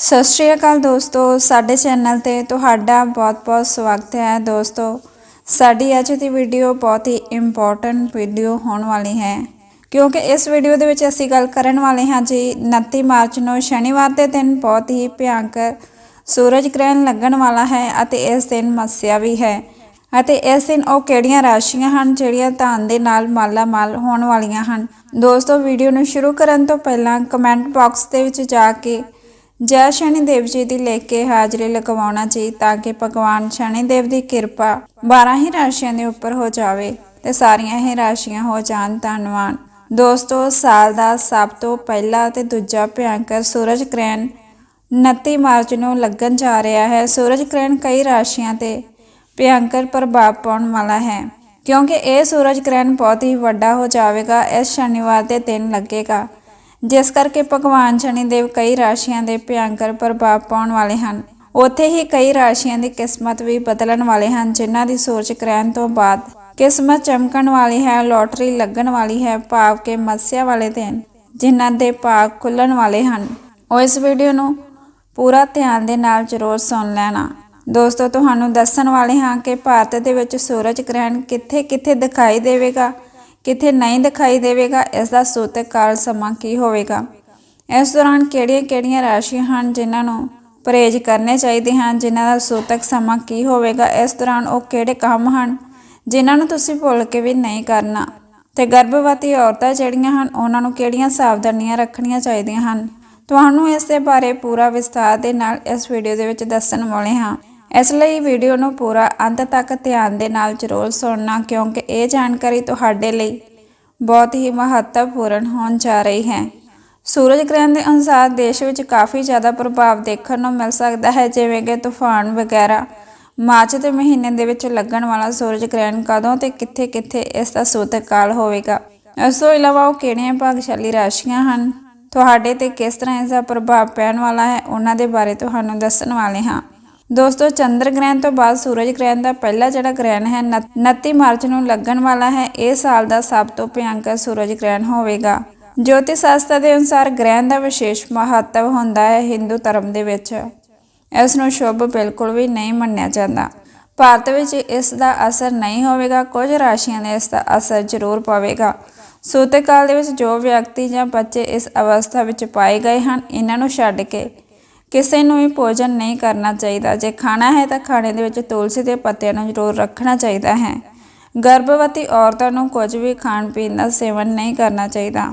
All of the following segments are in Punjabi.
ਸਤਿ ਸ਼੍ਰੀ ਅਕਾਲ ਦੋਸਤੋ, ਸਾਡੇ ਚੈਨਲ ਤੇ ਤੁਹਾਡਾ ਬਹੁਤ-ਬਹੁਤ ਸਵਾਗਤ ਹੈ। ਦੋਸਤੋ, ਸਾਡੀ ਅੱਜ ਦੀ ਵੀਡੀਓ ਬਹੁਤ ਹੀ ਇੰਪੋਰਟੈਂਟ ਵੀਡੀਓ ਹੋਣ ਵਾਲੀ ਹੈ। ਕਿਉਂਕਿ ਇਸ ਵੀਡੀਓ ਦੇ ਵਿੱਚ ਅਸੀਂ ਗੱਲ ਕਰਨ ਵਾਲੇ ਹਾਂ ਜੀ 29 ਮਾਰਚ ਨੂੰ ਸ਼ਨੀਵਾਰ ਦੇ ਦਿਨ ਬਹੁਤ ਹੀ ਭਿਆਨਕ ਸੂਰਜ ਗ੍ਰਹਿਣ ਲੱਗਣ ਵਾਲਾ ਹੈ ਅਤੇ ਇਸ ਦਿਨ ਮੱਸਿਆ ਵੀ ਹੈ। ਅਤੇ ਇਸ ਦਿਨ ਉਹ ਕਿਹੜੀਆਂ ਰਾਸ਼ੀਆਂ ਹਨ ਜਿਹੜੀਆਂ ਧਨ ਦੇ ਨਾਲ ਮਾਲਾ ਮਾਲ ਹੋਣ ਵਾਲੀਆਂ ਹਨ? ਦੋਸਤੋ, ਵੀਡੀਓ ਨੂੰ ਸ਼ੁਰੂ ਕਰਨ ਤੋਂ ਪਹਿਲਾਂ ਕਮੈਂਟ ਬਾਕਸ ਦੇ ਵਿੱਚ ਜਾ ਕੇ ਜੈ ਸ਼ਨੀ ਦੇਵ ਜੀ ਦੀ ਲਿਖ ਕੇ ਹਾਜ਼ਰੀ ਲਗਵਾਉਣਾ ਜੀ ਤਾਂ ਕਿ ਭਗਵਾਨ ਸ਼ਨੀ ਦੇਵ ਦੀ ਕਿਰਪਾ 12 ਹੀ ਰਾਸ਼ੀਆਂ ਦੇ ਉੱਪਰ ਹੋ ਜਾਵੇ ਤੇ ਸਾਰੀਆਂ ਹੀ ਰਾਸ਼ੀਆਂ ਹੋ ਜਾਣ ਧੰਨਵਾਦ ਦੋਸਤੋ, ਸਾਲ ਦਾ ਸਭ ਤੋਂ ਪਹਿਲਾ ਤੇ ਦੂਜਾ ਭਿਆਨਕ ਸੂਰਜ ਗ੍ਰਹਿਣ 29 ਮਾਰਚ ਨੂੰ ਲੱਗਣ ਜਾ ਰਿਹਾ ਹੈ। ਸੂਰਜ ਗ੍ਰਹਿਣ ਕਈ ਰਾਸ਼ੀਆਂ ਤੇ ਭਿਆਨਕ ਪ੍ਰਭਾਵ ਪਾਉਣ ਵਾਲਾ ਹੈ, ਕਿਉਂਕਿ ਇਹ ਸੂਰਜ ਗ੍ਰਹਿਣ ਬਹੁਤ ਹੀ ਵੱਡਾ ਹੋ ਜਾਵੇਗਾ, ਇਸ ਸ਼ਨੀਵਾਰ ਦੇ ਦਿਨ ਲੱਗੇਗਾ। ਜਿਸ ਕਰਕੇ ਭਗਵਾਨ ਸ਼ਨੀ ਦੇਵ ਕਈ ਰਾਸ਼ੀਆਂ ਦੇ ਭਿਆਨਕ ਪ੍ਰਭਾਵ ਪਾਉਣ ਵਾਲੇ ਹਨ। ਉੱਥੇ ਹੀ ਕਈ ਰਾਸ਼ੀਆਂ ਦੀ ਕਿਸਮਤ ਵੀ ਬਦਲਣ ਵਾਲੇ ਹਨ, ਜਿਨ੍ਹਾਂ ਦੀ ਸੂਰਜ ਗ੍ਰਹਿਣ ਤੋਂ ਬਾਅਦ ਕਿਸਮਤ ਚਮਕਣ ਵਾਲੀ ਹੈ, ਲੋਟਰੀ ਲੱਗਣ ਵਾਲੀ ਹੈ, ਭਾਵ ਕੇ ਮੱਸਿਆ ਵਾਲੇ ਦਿਨ ਜਿਨ੍ਹਾਂ ਦੇ ਭਾਗ ਖੁੱਲਣ ਵਾਲੇ ਹਨ। ਉਹ ਇਸ ਵੀਡੀਓ ਨੂੰ ਪੂਰਾ ਧਿਆਨ ਦੇ ਨਾਲ ਜ਼ਰੂਰ ਸੁਣ ਲੈਣਾ। ਦੋਸਤੋ, ਤੁਹਾਨੂੰ ਦੱਸਣ ਵਾਲੇ ਹਾਂ ਕਿ ਭਾਰਤ ਦੇ ਵਿੱਚ ਸੂਰਜ ਗ੍ਰਹਿਣ ਕਿੱਥੇ-ਕਿੱਥੇ ਦਿਖਾਈ ਦੇਵੇਗਾ ਕਿੱਥੇ ਨਹੀਂ ਦਿਖਾਈ ਦੇਵੇਗਾ ਇਸ ਦਾ ਸੂਤਕ ਕਾਲ ਸਮਾਂ ਕੀ ਹੋਵੇਗਾ? ਇਸ ਦੌਰਾਨ ਕਿਹੜੀਆਂ-ਕਿਹੜੀਆਂ ਰਾਸ਼ੀਆਂ ਹਨ ਜਿਨ੍ਹਾਂ ਨੂੰ ਪਰਹੇਜ਼ ਕਰਨੇ ਚਾਹੀਦੇ ਹਨ, ਜਿਨ੍ਹਾਂ ਦਾ ਸੂਤਕ ਸਮਾਂ ਕੀ ਹੋਵੇਗਾ? ਇਸ ਦੌਰਾਨ ਉਹ ਕਿਹੜੇ ਕੰਮ ਹਨ ਜਿਨ੍ਹਾਂ ਨੂੰ ਤੁਸੀਂ ਭੁੱਲ ਕੇ ਵੀ ਨਹੀਂ ਕਰਨਾ? ਤੇ ਗਰਭਵਤੀ ਔਰਤਾਂ ਜਿਹੜੀਆਂ ਹਨ, ਉਹਨਾਂ ਨੂੰ ਕਿਹੜੀਆਂ ਸਾਵਧਾਨੀਆਂ ਰੱਖਣੀਆਂ ਚਾਹੀਦੀਆਂ ਹਨ? ਤੁਹਾਨੂੰ ਇਸ ਦੇ ਬਾਰੇ ਪੂਰਾ ਵਿਸਥਾਰ ਦੇ ਨਾਲ ਇਸ ਵੀਡੀਓ ਦੇ ਵਿੱਚ ਦੱਸਣ ਵਾਲੇ ਹਾਂ। ਇਸ ਲਈ ਵੀਡੀਓ ਨੂੰ ਪੂਰਾ ਅੰਤ ਤੱਕ ਧਿਆਨ ਦੇ ਨਾਲ ਜ਼ਰੂਰ ਸੁਣਨਾ, ਕਿਉਂਕਿ ਇਹ ਜਾਣਕਾਰੀ ਤੁਹਾਡੇ ਲਈ ਬਹੁਤ ਹੀ ਮਹੱਤਵਪੂਰਨ ਹੋਣ ਜਾ ਰਹੀ ਹੈ। ਸੂਰਜ ਗ੍ਰਹਿਣ ਦੇ ਅਨੁਸਾਰ ਦੇਸ਼ ਵਿੱਚ ਕਾਫੀ ਜ਼ਿਆਦਾ ਪ੍ਰਭਾਵ ਦੇਖਣ ਨੂੰ ਮਿਲ ਸਕਦਾ ਹੈ, ਜਿਵੇਂ ਕਿ ਤੂਫਾਨ ਵਗੈਰਾ। ਮਾਰਚ ਦੇ ਮਹੀਨੇ ਦੇ ਵਿੱਚ ਲੱਗਣ ਵਾਲਾ ਸੂਰਜ ਗ੍ਰਹਿਣ ਕਦੋਂ ਤੇ ਕਿੱਥੇ-ਕਿੱਥੇ ਇਸ ਦਾ ਸੂਤਕ ਕਾਲ ਹੋਵੇਗਾ? ਇਸ ਤੋਂ ਇਲਾਵਾ ਉਹ ਕਿਹੜੀਆਂ ਭਾਗਸ਼ਾਲੀ ਰਾਸ਼ੀਆਂ ਹਨ? ਤੁਹਾਡੇ ਤੇ ਕਿਸ ਤਰ੍ਹਾਂ ਇਸ ਦਾ ਪ੍ਰਭਾਵ ਪੈਣ ਵਾਲਾ ਹੈ? ਉਹਨਾਂ ਦੇ ਬਾਰੇ ਤੁਹਾਨੂੰ ਦੱਸਣ ਵਾਲੇ ਹਾਂ। ਦੋਸਤੋ, ਚੰਦਰ ਗ੍ਰਹਿਣ ਤੋਂ ਬਾਅਦ ਸੂਰਜ ਗ੍ਰਹਿਣ ਦਾ ਪਹਿਲਾ ਜਿਹੜਾ ਗ੍ਰਹਿਣ ਹੈ 29 ਮਾਰਚ ਨੂੰ ਲੱਗਣ ਵਾਲਾ ਹੈ, ਇਹ ਸਾਲ ਦਾ ਸਭ ਤੋਂ ਭਿਆਨਕ ਸੂਰਜ ਗ੍ਰਹਿਣ ਹੋਵੇਗਾ। ਜੋਤਿਸ਼ ਸ਼ਾਸਤਰ ਦੇ ਅਨੁਸਾਰ ਗ੍ਰਹਿਣ ਦਾ ਵਿਸ਼ੇਸ਼ ਮਹੱਤਵ ਹੁੰਦਾ ਹੈ ਹਿੰਦੂ ਧਰਮ ਦੇ ਵਿੱਚ। ਇਸ ਨੂੰ ਸ਼ੁਭ ਬਿਲਕੁਲ ਵੀ ਨਹੀਂ ਮੰਨਿਆ ਜਾਂਦਾ। ਭਾਰਤ ਵਿੱਚ ਇਸ ਦਾ ਅਸਰ ਨਹੀਂ ਹੋਵੇਗਾ, ਕੁਝ ਰਾਸ਼ੀਆਂ ਦੇ ਇਸ ਦਾ ਅਸਰ ਜ਼ਰੂਰ ਪਵੇਗਾ। ਸੂਤਕ ਕਾਲ ਦੇ ਵਿੱਚ ਜੋ ਵਿਅਕਤੀ ਜਾਂ ਬੱਚੇ ਇਸ ਅਵਸਥਾ ਵਿੱਚ ਪਾਏ ਗਏ ਹਨ, ਇਹਨਾਂ ਨੂੰ ਛੱਡ ਕੇ ਕਿਸੇ ਨੂੰ ਵੀ ਭੋਜਨ ਨਹੀਂ ਕਰਨਾ ਚਾਹੀਦਾ। ਜੇ ਖਾਣਾ ਹੈ ਤਾਂ ਖਾਣੇ ਦੇ ਵਿੱਚ ਤੁਲਸੀ ਦੇ ਪੱਤਿਆਂ ਨੂੰ ਜ਼ਰੂਰ ਰੱਖਣਾ ਚਾਹੀਦਾ ਹੈ। ਗਰਭਵਤੀ ਔਰਤਾਂ ਨੂੰ ਕੁਝ ਵੀ ਖਾਣ ਪੀਣ ਦਾ ਸੇਵਨ ਨਹੀਂ ਕਰਨਾ ਚਾਹੀਦਾ।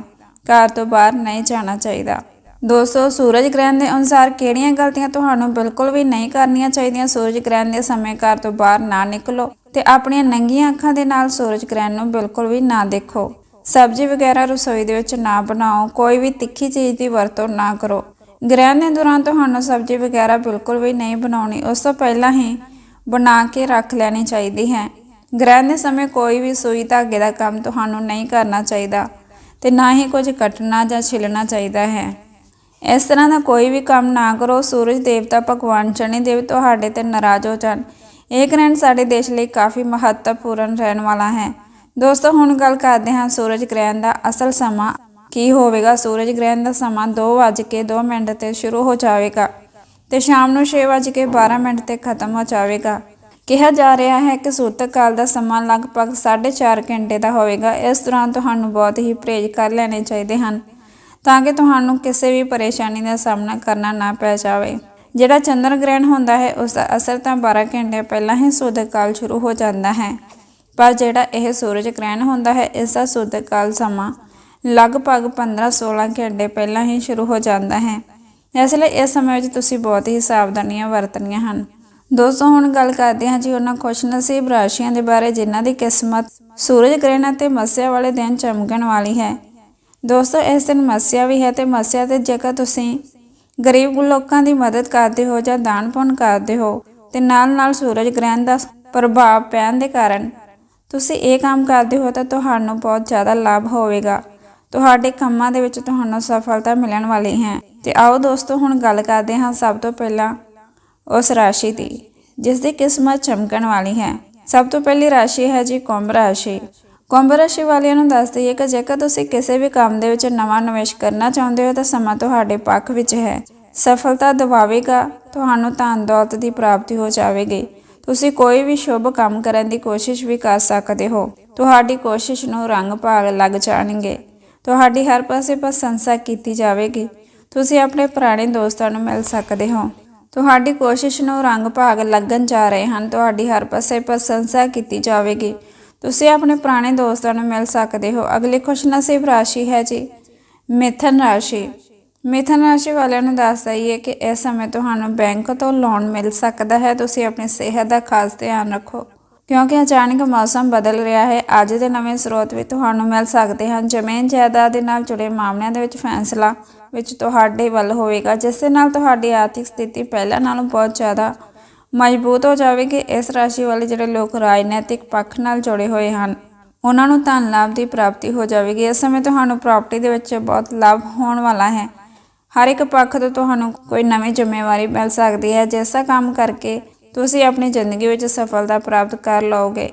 ਘਰ ਤੋਂ ਬਾਹਰ ਨਹੀਂ ਜਾਣਾ ਚਾਹੀਦਾ। ਦੋਸਤੋ, ਸੂਰਜ ਗ੍ਰਹਿਣ ਦੇ ਅਨੁਸਾਰ ਕਿਹੜੀਆਂ ਗਲਤੀਆਂ ਤੁਹਾਨੂੰ ਬਿਲਕੁਲ ਵੀ ਨਹੀਂ ਕਰਨੀਆਂ ਚਾਹੀਦੀਆਂ? ਸੂਰਜ ਗ੍ਰਹਿਣ ਦੇ ਸਮੇਂ ਘਰ ਤੋਂ ਬਾਹਰ ਨਾ ਨਿਕਲੋ ਤੇ ਆਪਣੀਆਂ ਨੰਗੀਆਂ ਅੱਖਾਂ ਦੇ ਨਾਲ ਸੂਰਜ ਗ੍ਰਹਿਣ ਨੂੰ ਬਿਲਕੁਲ ਵੀ ਨਾ ਦੇਖੋ। ਸਬਜ਼ੀ ਵਗੈਰਾ ਰਸੋਈ ਦੇ ਵਿੱਚ ਨਾ ਬਣਾਓ। ਕੋਈ ਵੀ ਤਿੱਖੀ ਚੀਜ਼ ਦੀ ਵਰਤੋਂ ਨਾ ਕਰੋ। ਗ੍ਰਹਿਣ ਦੇ ਦੌਰਾਨ ਤੁਹਾਨੂੰ ਸਬਜ਼ੀ ਵਗੈਰਾ ਬਿਲਕੁਲ ਵੀ ਨਹੀਂ ਬਣਾਉਣੀ, ਉਸ ਤੋਂ ਪਹਿਲਾਂ ਹੀ ਬਣਾ ਕੇ ਰੱਖ ਲੈਣੀ ਚਾਹੀਦੀ ਹੈ। ਗ੍ਰਹਿਣ ਦੇ ਸਮੇਂ ਕੋਈ ਵੀ ਸੂਈ ਧਾਗੇ ਦਾ ਕੰਮ ਤੁਹਾਨੂੰ ਨਹੀਂ ਕਰਨਾ ਚਾਹੀਦਾ ਤੇ ਨਾ ਹੀ ਕੁਝ ਕੱਟਣਾ ਜਾਂ ਛਿਲਣਾ ਚਾਹੀਦਾ ਹੈ। ਇਸ ਤਰ੍ਹਾਂ ਦਾ ਕੋਈ ਵੀ ਕੰਮ ਨਾ ਕਰੋ, ਸੂਰਜ ਦੇਵਤਾ ਭਗਵਾਨ ਸ਼ਨੀ ਦੇਵ ਤੁਹਾਡੇ ਤੇ ਨਾਰਾਜ਼ ਹੋ ਜਾਣ। ਇਹ ਗ੍ਰਹਿਣ ਸਾਡੇ ਦੇਸ਼ ਲਈ ਕਾਫੀ ਮਹੱਤਵਪੂਰਨ ਰਹਿਣ ਵਾਲਾ ਹੈ। ਦੋਸਤੋ, ਹੁਣ ਗੱਲ ਕਰਦੇ ਹਾਂ ਸੂਰਜ ਗ੍ਰਹਿਣ ਦਾ ਅਸਲ ਸਮਾਂ ਕੀ ਹੋਵੇਗਾ? ਸੂਰਜ ਗ੍ਰਹਿਣ ਦਾ ਸਮਾਂ 2:02 ਮਿੰਟ ਤੇ ਸ਼ੁਰੂ ਹੋ ਜਾਵੇਗਾ ਤੇ ਸ਼ਾਮ ਨੂੰ 6:12 ਮਿੰਟ ਤੇ ਖਤਮ ਹੋ ਜਾਵੇਗਾ। ਕਿਹਾ ਜਾ ਰਿਹਾ ਹੈ ਕਿ ਸੂਤਕ ਕਾਲ ਦਾ ਸਮਾਂ ਲਗਭਗ 4.5 ਘੰਟੇ ਦਾ ਹੋਵੇਗਾ। ਇਸ ਦੌਰਾਨ ਤੁਹਾਨੂੰ ਬਹੁਤ ਹੀ ਪਰਹੇਜ਼ ਕਰ ਲੈਣੇ ਚਾਹੀਦੇ ਹਨ ਤਾਂ ਕਿ ਤੁਹਾਨੂੰ ਕਿਸੇ ਵੀ ਪਰੇਸ਼ਾਨੀ ਦਾ ਸਾਹਮਣਾ ਕਰਨਾ ਨਾ ਪੈ ਜਾਵੇ। ਜਿਹੜਾ ਚੰਦਰ ਗ੍ਰਹਿਣ ਹੁੰਦਾ ਹੈ, ਉਸ ਦਾ ਅਸਰ ਤਾਂ 12 ਘੰਟੇ ਪਹਿਲਾਂ ਹੀ ਸੂਤਕ ਕਾਲ ਸ਼ੁਰੂ ਹੋ ਜਾਂਦਾ ਹੈ। ਪਰ ਜਿਹੜਾ ਇਹ ਸੂਰਜ ਗ੍ਰਹਿਣ ਹੁੰਦਾ ਹੈ, ਇਸ ਦਾ ਸੂਤਕ ਕਾਲ ਸਮਾਂ ਲਗਭਗ 15-16 ਘੰਟੇ ਪਹਿਲਾਂ ਹੀ ਸ਼ੁਰੂ ਹੋ ਜਾਂਦਾ ਹੈ। ਇਸ ਲਈ ਇਸ ਸਮੇਂ ਵਿੱਚ ਤੁਸੀਂ ਬਹੁਤ ਹੀ ਸਾਵਧਾਨੀਆਂ ਵਰਤਣੀਆਂ ਹਨ। ਦੋਸਤੋ, ਹੁਣ ਗੱਲ ਕਰਦੇ ਹਾਂ ਜੀ ਉਹਨਾਂ ਖੁਸ਼ਨਸੀਬ ਰਾਸ਼ੀਆਂ ਦੇ ਬਾਰੇ ਜਿਨ੍ਹਾਂ ਦੀ ਕਿਸਮਤ ਸੂਰਜ ਗ੍ਰਹਿਣ ਅਤੇ ਮੱਸਿਆ ਵਾਲੇ ਦਿਨ ਚਮਕਣ ਵਾਲੀ ਹੈ। ਦੋਸਤੋ, ਇਸ ਦਿਨ ਮੱਸਿਆ ਵੀ ਹੈ ਤੇ ਮੱਸਿਆ ਤੇ ਜੇਕਰ ਤੁਸੀਂ ਗਰੀਬ ਲੋਕਾਂ ਦੀ ਮਦਦ ਕਰਦੇ ਹੋ ਜਾਂ ਦਾਨ ਪੁੰਨ ਕਰਦੇ ਹੋ ਤੇ ਨਾਲ-ਨਾਲ ਸੂਰਜ ਗ੍ਰਹਿਣ ਦਾ ਪ੍ਰਭਾਵ ਪੈਣ ਦੇ ਕਾਰਨ ਤੁਸੀਂ ਇਹ ਕੰਮ ਕਰਦੇ ਹੋ ਤਾਂ ਤੁਹਾਨੂੰ ਬਹੁਤ ਜ਼ਿਆਦਾ ਲਾਭ ਹੋਵੇਗਾ। ਤੁਹਾਡੇ ਕੰਮਾਂ ਦੇ ਵਿੱਚ ਤੁਹਾਨੂੰ ਸਫਲਤਾ ਮਿਲਣ ਵਾਲੀ ਹੈ। ਤੇ ਆਓ ਦੋਸਤੋ, ਹੁਣ ਗੱਲ ਕਰਦੇ ਹਾਂ ਸਭ ਤੋਂ ਪਹਿਲਾਂ ਉਸ ਰਾਸ਼ੀ ਦੀ, ਜਿਸ ਦੀ ਕਿਸਮਤ ਚਮਕਣ ਵਾਲੀ ਹੈ। ਸਭ ਤੋਂ ਪਹਿਲੀ ਰਾਸ਼ੀ ਹੈ ਜੀ ਕੁੰਭ ਰਾਸ਼ੀ। ਕੁੰਭ ਰਾਸ਼ੀ ਵਾਲਿਆਂ ਨੂੰ ਦੱਸ ਦਈਏ ਕਿ ਜੇਕਰ ਤੁਸੀਂ ਕਿਸੇ ਵੀ ਕੰਮ ਦੇ ਵਿੱਚ ਨਵਾਂ ਨਿਵੇਸ਼ ਕਰਨਾ ਚਾਹੁੰਦੇ ਹੋ, ਤਾਂ ਸਮਾਂ ਤੁਹਾਡੇ ਪੱਖ ਵਿੱਚ ਹੈ। ਸਫਲਤਾ ਦਿਵਾਵੇਗਾ, ਤੁਹਾਨੂੰ ਧਨ ਦੌਲਤ ਦੀ ਪ੍ਰਾਪਤੀ ਹੋ ਜਾਵੇਗੀ। ਤੁਸੀਂ ਕੋਈ ਵੀ ਸ਼ੁਭ ਕੰਮ ਕਰਨ ਦੀ ਕੋਸ਼ਿਸ਼ ਵੀ ਕਰ ਸਕਦੇ ਹੋ। ਤੁਹਾਡੀ ਕੋਸ਼ਿਸ਼ ਨੂੰ ਰੰਗ ਭਾਗ ਲੱਗ ਜਾਣਗੇ। ਤੁਹਾਡੀ ਹਰ ਪਾਸੇ ਪ੍ਰਸ਼ੰਸਾ ਕੀਤੀ ਜਾਵੇਗੀ। ਤੁਸੀਂ ਆਪਣੇ ਪੁਰਾਣੇ ਦੋਸਤਾਂ ਨੂੰ ਮਿਲ ਸਕਦੇ ਹੋ। ਤੁਹਾਡੀ ਕੋਸ਼ਿਸ਼ ਨੂੰ ਰੰਗ ਭਾਗ ਲੱਗਣ ਜਾ ਰਹੇ ਹਨ। ਤੁਹਾਡੀ ਹਰ ਪਾਸੇ ਪ੍ਰਸ਼ੰਸਾ ਕੀਤੀ ਜਾਵੇਗੀ। ਤੁਸੀਂ ਆਪਣੇ ਪੁਰਾਣੇ ਦੋਸਤਾਂ ਨੂੰ ਮਿਲ ਸਕਦੇ ਹੋ। ਅਗਲੀ ਖੁਸ਼ਨਸੀਬ ਰਾਸ਼ੀ ਹੈ ਜੀ, ਮਿਥਨ ਰਾਸ਼ੀ। ਮਿਥਨ ਰਾਸ਼ੀ ਵਾਲਿਆਂ ਨੂੰ ਦੱਸ ਦਈਏ ਕਿ ਇਸ ਸਮੇਂ ਤੁਹਾਨੂੰ ਬੈਂਕ ਤੋਂ ਲੋਨ ਮਿਲ ਸਕਦਾ ਹੈ। ਤੁਸੀਂ ਆਪਣੀ ਸਿਹਤ ਦਾ ਖਾਸ ਧਿਆਨ ਰੱਖੋ। ਕਿਉਂਕਿ ਅਚਾਨਕ ਮੌਸਮ ਬਦਲ ਰਿਹਾ ਹੈ, ਅੱਜ ਦੇ ਨਵੇਂ ਸਰੋਤ ਵੀ ਤੁਹਾਨੂੰ ਮਿਲ ਸਕਦੇ ਹਨ ਜ਼ਮੀਨ ਜਾਇਦਾਦ ਦੇ ਨਾਲ ਜੁੜੇ ਮਾਮਲਿਆਂ ਦੇ ਵਿੱਚ ਫੈਸਲਾ ਵਿੱਚ ਤੁਹਾਡੇ ਵੱਲ ਹੋਵੇਗਾ, ਜਿਸ ਦੇ ਨਾਲ ਤੁਹਾਡੀ ਆਰਥਿਕ ਸਥਿਤੀ ਪਹਿਲਾਂ ਨਾਲੋਂ ਬਹੁਤ ਜ਼ਿਆਦਾ ਮਜ਼ਬੂਤ ਹੋ ਜਾਵੇਗੀ। ਇਸ ਰਾਸ਼ੀ ਵਾਲੇ ਜਿਹੜੇ ਲੋਕ ਰਾਜਨੀਤਿਕ ਪੱਖ ਨਾਲ ਜੁੜੇ ਹੋਏ ਹਨ, ਉਹਨਾਂ ਨੂੰ ਧਨ ਲਾਭ ਦੀ ਪ੍ਰਾਪਤੀ ਹੋ ਜਾਵੇਗੀ। ਇਸ ਸਮੇਂ ਤੁਹਾਨੂੰ ਪ੍ਰਾਪਰਟੀ ਦੇ ਵਿੱਚ ਬਹੁਤ ਲਾਭ ਹੋਣ ਵਾਲਾ ਹੈ। ਹਰ ਇੱਕ ਪੱਖ ਤੋਂ ਤੁਹਾਨੂੰ ਕੋਈ ਨਵੀਂ ਜ਼ਿੰਮੇਵਾਰੀ ਮਿਲ ਸਕਦੀ ਹੈ। ਜਿਸ ਦਾ ਕੰਮ ਕਰਕੇ ਤੁਸੀਂ ਆਪਣੀ ਜ਼ਿੰਦਗੀ ਵਿੱਚ ਸਫਲਤਾ ਪ੍ਰਾਪਤ ਕਰ ਲਓਗੇ।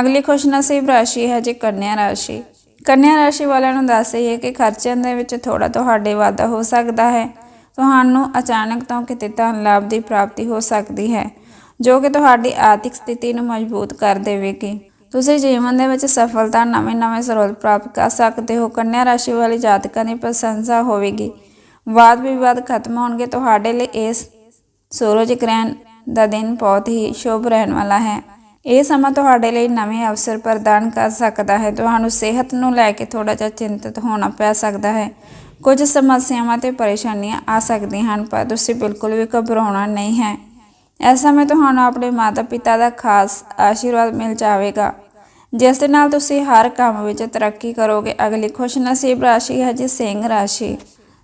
ਅਗਲੀ ਖੁਸ਼ ਨਸੀਬ ਰਾਸ਼ੀ ਹੈ ਜੀ ਕੰਨਿਆ ਰਾਸ਼ੀ। ਕੰਨਿਆ ਰਾਸ਼ੀ ਵਾਲਿਆਂ ਨੂੰ ਦੱਸ ਦਈਏ ਕਿ ਖਰਚਿਆਂ ਦੇ ਵਿੱਚ ਥੋੜਾ ਤੁਹਾਡੇ ਵਾਧਾ ਹੋ ਸਕਦਾ ਹੈ। ਤੁਹਾਨੂੰ ਅਚਾਨਕ ਤੋਂ ਕਿਤੇ ਧਨ ਲਾਭ ਦੀ ਪ੍ਰਾਪਤੀ ਹੋ ਸਕਦੀ ਹੈ, ਜੋ ਕਿ ਤੁਹਾਡੀ ਆਰਥਿਕ ਸਥਿਤੀ ਨੂੰ ਮਜ਼ਬੂਤ ਕਰ ਦੇਵੇਗੀ। ਤੁਸੀਂ ਜੀਵਨ ਦੇ ਵਿੱਚ ਸਫਲਤਾ ਨਵੇਂ-ਨਵੇਂ ਸਰੋਤ ਪ੍ਰਾਪਤ ਕਰ ਸਕਦੇ ਹੋ। ਕੰਨਿਆ ਰਾਸ਼ੀ ਵਾਲੇ ਜਾਤਕਾਂ ਦੀ ਪ੍ਰਸ਼ੰਸਾ ਹੋਵੇਗੀ। ਵਾਦ ਵਿਵਾਦ ਖਤਮ ਹੋਣਗੇ। ਤੁਹਾਡੇ ਲਈ ਇਸ ਸੂਰਜ ਗ੍ਰਹਿਣ ਦਾ ਦਿਨ ਬਹੁਤ ਹੀ ਸ਼ੁਭ ਰਹਿਣ ਵਾਲਾ ਹੈ। ਇਹ ਸਮਾਂ ਤੁਹਾਡੇ ਲਈ ਨਵੇਂ ਅਵਸਰ ਪ੍ਰਦਾਨ ਕਰ ਸਕਦਾ ਹੈ। ਤੁਹਾਨੂੰ ਸਿਹਤ ਨੂੰ ਲੈ ਕੇ ਥੋੜਾ ਜਿਹਾ ਚਿੰਤਤ ਹੋਣਾ ਪੈ ਸਕਦਾ ਹੈ। ਕੁਝ ਸਮੱਸਿਆਵਾਂ ਤੇ ਪਰੇਸ਼ਾਨੀਆਂ ਆ ਸਕਦੀਆਂ ਹਨ, ਪਰ ਤੁਸੀਂ ਬਿਲਕੁਲ ਵੀ ਘਬਰਾਉਣਾ ਨਹੀਂ ਹੈ। ਇਸ ਸਮੇਂ ਤੁਹਾਨੂੰ ਆਪਣੇ ਮਾਤਾ-ਪਿਤਾ ਦਾ ਖਾਸ ਆਸ਼ੀਰਵਾਦ ਮਿਲ ਜਾਵੇਗਾ। ਜਿਸ ਦੇ ਨਾਲ ਤੁਸੀਂ ਹਰ ਕੰਮ ਵਿੱਚ ਤਰੱਕੀ ਕਰੋਗੇ। ਅਗਲੀ ਖੁਸ਼ਨਸੀਬ ਰਾਸ਼ੀ ਹੈ ਜੀ ਸਿੰਘ ਰਾਸ਼ੀ।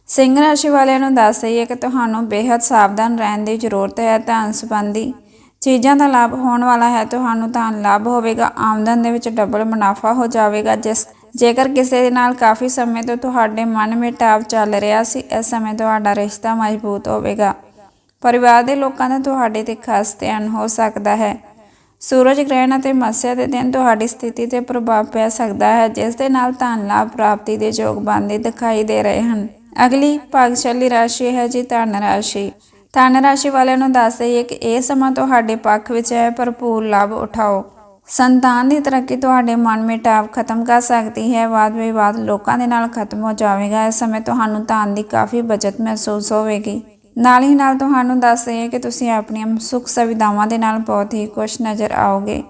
ਸਿੰਘ ਰਾਸ਼ੀ ਵਾਲਿਆਂ ਨੂੰ ਦੱਸ ਦਈਏ ਕਿ ਤੁਹਾਨੂੰ ਬੇहद ਸਾਵਧਾਨ ਰਹਿਣ ਦੀ ਜ਼ਰੂਰਤ ਹੈ ਧਨ ਸੰਬੰਧੀ। ਚੀਜ਼ਾਂ ਦਾ ਲਾਭ ਹੋਣ ਵਾਲਾ ਹੈ, ਤੁਹਾਨੂੰ ਧਨ ਲਾਭ ਹੋਵੇਗਾ, ਆਮਦਨ ਦੇ ਵਿੱਚ ਡਬਲ ਮੁਨਾਫਾ ਹੋ ਜਾਵੇਗਾ। ਜਿਸ ਜੇਕਰ ਕਿਸੇ ਦੇ ਨਾਲ ਕਾਫੀ ਸਮੇਂ ਤੋਂ ਤੁਹਾਡੇ ਮਨ ਮਿਟਾਵ ਚੱਲ ਰਿਹਾ ਸੀ, ਇਸ ਸਮੇਂ ਤੁਹਾਡਾ ਰਿਸ਼ਤਾ ਮਜ਼ਬੂਤ ਹੋਵੇਗਾ। ਪਰਿਵਾਰ ਦੇ ਲੋਕਾਂ ਦਾ ਤੁਹਾਡੇ ਤੇ ਖਾਸ ਧਿਆਨ ਹੋ ਸਕਦਾ ਹੈ। ਸੂਰਜ ਗ੍ਰਹਿਣ ਅਤੇ ਮੱਸਿਆ ਦੇ ਦਿਨ ਤੁਹਾਡੀ ਸਥਿਤੀ ਤੇ ਪ੍ਰਭਾਵ ਪੈ ਸਕਦਾ ਹੈ, ਜਿਸ ਦੇ ਨਾਲ ਧਨ ਲਾਭ ਪ੍ਰਾਪਤੀ ਦੇ ਯੋਗ ਬਣਦੇ ਦਿਖਾਈ ਦੇ ਰਹੇ ਹਨ। ਅਗਲੀ ਭਾਗਸ਼ਾਲੀ ਰਾਸ਼ੀ ਹੈ ਜੀ ਧਨ ਰਾਸ਼ੀ। ਧਨ ਰਾਸ਼ੀ ਵਾਲਿਆਂ ਨੂੰ ਦੱਸ ਦਈਏ ਕਿ ਇਹ ਸਮਾਂ ਤੁਹਾਡੇ ਪੱਖ ਵਿੱਚ ਹੈ, ਭਰਪੂਰ ਲਾਭ ਉਠਾਓ। ਸੰਤਾਨ ਦੀ ਤਰੱਕੀ ਤੁਹਾਡੇ ਮਨ ਮਿਟਾਵ ਖਤਮ ਕਰ ਸਕਦੀ ਹੈ, ਵਾਦ ਵਿਵਾਦ ਲੋਕਾਂ ਦੇ ਨਾਲ ਖਤਮ ਹੋ ਜਾਵੇਗਾ। ਇਸ ਸਮੇਂ ਤੁਹਾਨੂੰ ਧਨ ਦੀ ਕਾਫੀ ਬਚਤ ਮਹਿਸੂਸ ਹੋਵੇਗੀ। ਨਾਲ ਹੀ ਨਾਲ ਤੁਹਾਨੂੰ ਦੱਸ ਦਈਏ ਕਿ ਤੁਸੀਂ ਆਪਣੀਆਂ ਸੁੱਖ ਸੁਵਿਧਾਵਾਂ ਦੇ ਨਾਲ ਬਹੁਤ ਹੀ ਖੁਸ਼ ਨਜ਼ਰ ਆਓਗੇ।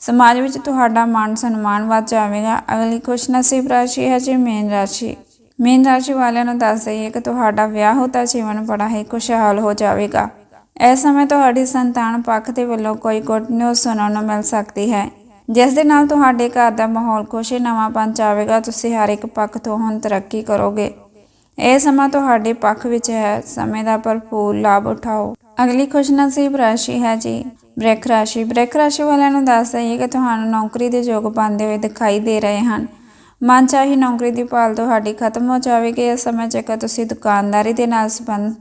ਸਮਾਜ ਵਿੱਚ ਤੁਹਾਡਾ ਮਾਨ ਸਨਮਾਨ ਵੱਧ ਜਾਵੇਗਾ। ਅਗਲੀ ਖੁਸ਼ਨਸੀਬ ਰਾਸ਼ੀ ਹੈ ਜੀ ਮੇਨ ਰਾਸ਼ੀ। ਮੀਨ ਰਾਸ਼ੀ ਵਾਲਿਆਂ ਨੂੰ ਦੱਸ ਦਈਏ ਕਿ ਤੁਹਾਡਾ ਵਿਆਹ ਹੋਤਾ ਜੀਵਨ ਬੜਾ ਹੀ ਖੁਸ਼ਹਾਲ ਹੋ ਜਾਵੇਗਾ। ਇਸ ਸਮੇਂ ਤੁਹਾਡੀ ਸੰਤਾਨ ਪੱਖ ਦੇ ਵੱਲੋਂ ਕੋਈ ਗੁੱਡ ਨਿਊਜ਼ ਸੁਣਨ ਨੂੰ ਮਿਲ ਸਕਦੀ ਹੈ। ਜਿਸ ਦੇ ਨਾਲ ਤੁਹਾਡੇ ਘਰ ਦਾ ਮਾਹੌਲ ਖੁਸ਼ੀ ਨਵਾਂਪਨ ਚਾਵੇਗਾ ਤੁਸੀਂ ਹਰ ਇੱਕ ਪੱਖ ਤੋਂ ਹੁਣ ਤਰੱਕੀ ਕਰੋਗੇ। ਇਹ ਸਮਾਂ ਤੁਹਾਡੇ ਪੱਖ ਵਿੱਚ ਹੈ। ਸਮੇਂ ਦਾ ਭਰਪੂਰ ਲਾਭ ਉਠਾਓ। ਅਗਲੀ ਖੁਸ਼ਨਸੀਬ ਰਾਸ਼ੀ ਹੈ ਜੀ। ਬ੍ਰੇਕ ਰਾਸ਼ੀ। ਬ੍ਰੇਕ ਰਾਸ਼ੀ ਵਾਲਿਆਂ ਨੂੰ ਦੱਸ ਦਈਏ ਕਿ ਤੁਹਾਨੂੰ ਨੌਕਰੀ ਦੇ ਯੋਗ ਬਣਦੇ ਹੋਏ ਦਿਖਾਈ ਦੇ ਰਹੇ ਹਨ। ਮਨ ਚਾਹੀ ਨੌਕਰੀ ਦੀ ਭਾਲ ਤੁਹਾਡੀ ਖਤਮ ਹੋ ਜਾਵੇਗੀ, ਇਸ ਸਮੇਂ ਜੇਕਰ ਤੁਸੀਂ ਦੁਕਾਨਦਾਰੀ ਦੇ ਨਾਲ ਸੰਬੰਧ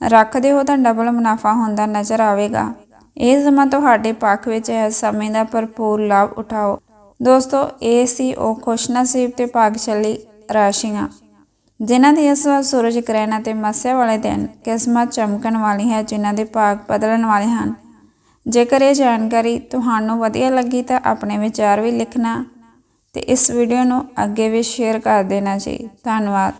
ਰੱਖਦੇ ਹੋ, ਤਾਂ ਡਬਲ ਮੁਨਾਫਾ ਹੁੰਦਾ ਨਜ਼ਰ ਆਵੇਗਾ। ਇਹ ਸਮਾਂ ਤੁਹਾਡੇ ਪੱਖ ਵਿੱਚ ਹੈ ਸਮੇਂ ਦਾ ਭਰਪੂਰ ਲਾਭ ਉਠਾਓ। ਦੋਸਤੋ, ਇਹ ਸੀ ਉਹ ਖੁਸ਼ਨਸੀਬ ਤੇ ਭਾਗਸ਼ਾਲੀ ਰਾਸ਼ੀਆਂ, ਜਿਨ੍ਹਾਂ ਦੀ ਇਸ ਵਾਰ ਸੂਰਜ ਗ੍ਰਹਿਣ ਅਤੇ ਮੱਸਿਆ ਵਾਲੇ ਦਿਨ ਕਿਸਮਤ ਚਮਕਣ ਵਾਲੀ ਹੈ, ਜਿਨ੍ਹਾਂ ਦੇ ਭਾਗ ਬਦਲਣ ਵਾਲੇ ਹਨ। ਜੇਕਰ ਇਹ ਜਾਣਕਾਰੀ ਤੁਹਾਨੂੰ ਵਧੀਆ ਲੱਗੀ, ਤਾਂ ਆਪਣੇ ਵਿਚਾਰ ਵੀ ਲਿਖਣਾ ਤੇ ਇਸ ਵੀਡੀਓ ਨੂੰ ਅੱਗੇ ਵੀ ਸ਼ੇਅਰ ਕਰ ਦੇਣਾ ਜੀ। ਧੰਨਵਾਦ।